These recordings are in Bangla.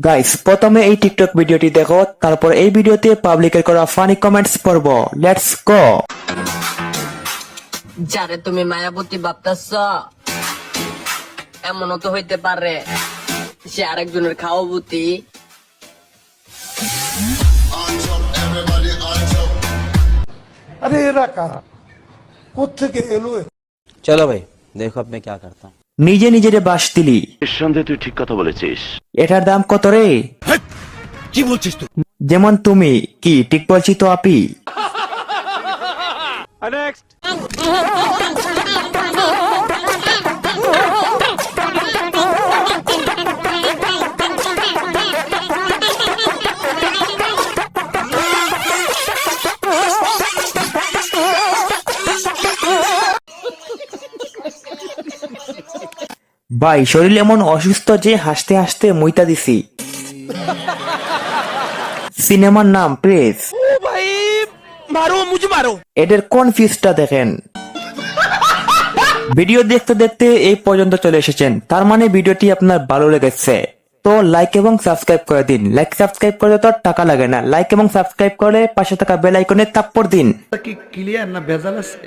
গাইস প্রথমে এই টিকটক ভিডিওটি দেখো তারপর এই ভিডিওতে পাবলিকের করা ফানি কমেন্টস পড়ব লেটস গো যারে তুমি মায়াবতী ভাবতেছ এমনও তো হইতে পারে সে আরেকজনের খাওয়াবতী আরে এরা কারা কোথেকে এলো এ? चलो भाई देखो अब मैं क्या करता हूँ নিজে নিজের বাস দিলি। নিঃসন্দেহে তুই ঠিক কথা বলেছিস। এটার দাম কত রে? কি বলছিস তুই? যেমন তুমি কি ঠিক বলছি তো আপি? ভাই শরীর এমন অসুস্থ যে হাসতে হাসতে মুইতা দিছি। সিনেমার নাম প্রেস মারো মুঝে মারো। এদের কোন ফিসটা দেখেন? ভিডিও দেখতে দেখতে এই পর্যন্ত চলে এসেছেন। তার মানে ভিডিওটি আপনার ভালো লেগেছে। তো লাইক এবং সাবস্ক্রাইব করে দিন। লাইক সাবস্ক্রাইব করলে তো আর টাকা লাগে না। লাইক এবং সাবস্ক্রাইব করে পাশে থাকা বেল আইকনে তাপ্পর দিন। কি ক্লিয়ার না ভেজাল আছে?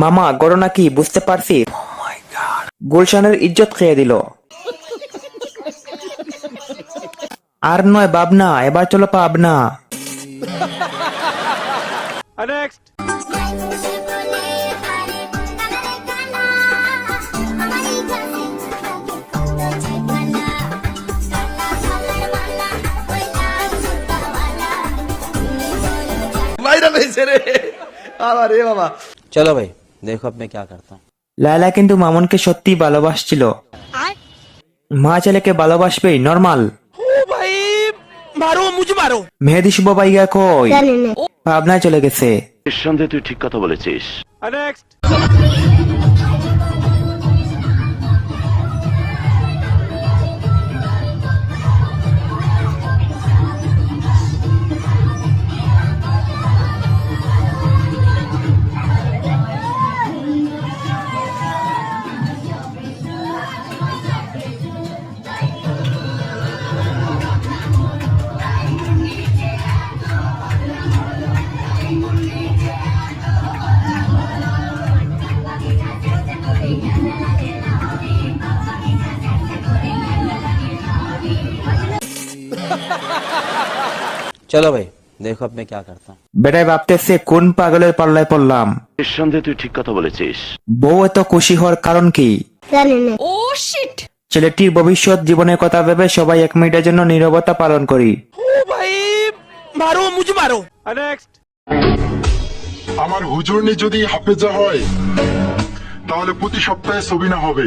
মামা ঘটনা কি বুঝতে পারছিস গুলশানের ইজ্জত খেয়ে দিল। আর নয় বাবনা এবার চলো পাবনা। চলো ভাই। দেখো আপনি কে করতাম লায়লা কিন্তু মামুনকে সত্যি ভালোবাসছিল। মা ছেলেকে ভালোবাসবে নরমাল মারো মুঝে মেহেদি শুভ ভাইয়া কই ভাবনায় চলে গেছে। তুই ঠিক কথা বলেছিস। নেক্সট চলো ভাই দেখো আপনি কি করতাম বেটাই ভাবতেছে কোন পাগলের পাল্লায় পড়লাম নিঃসন্দেহে তুই ঠিক কথা বলেছিস বউ এত খুশি হওয়ার কারণ কি ও শিট ছেলেটির ভবিষ্যৎ জীবনের কথা ভেবে সবাই এক মিনিটের জন্য নীরবতা পালন করি। ও ভাই মারো মুজ মারো। নেক্সট আমার হুজুরনি যদি হাফেজা হয় তাহলে প্রতি সপ্তাহে সবিনা হবে।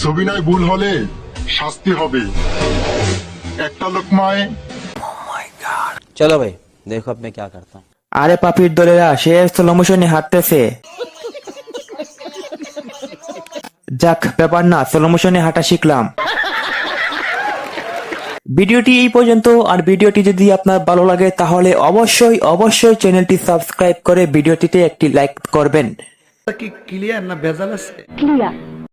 সবিনায় ভুল হলে শাস্তি হবে। একটা লোকমায় चलो भाई देखो अब मैं क्या करता हूँ আরে পাপির দলেরা সে স্লোমোশনে হাঁটতেছে যাক ব্যাপার না স্লোমোশনে হাঁটা শিখলাম ভিডিওটি এই পর্যন্ত আর ভিডিওটি যদি আপনার ভালো লাগে তাহলে অবশ্যই অবশ্যই চ্যানেলটি সাবস্ক্রাইব করে ভিডিওটিতে একটি লাইক করবেন কি ক্লিয়ার না ভেজাল আছে Clear.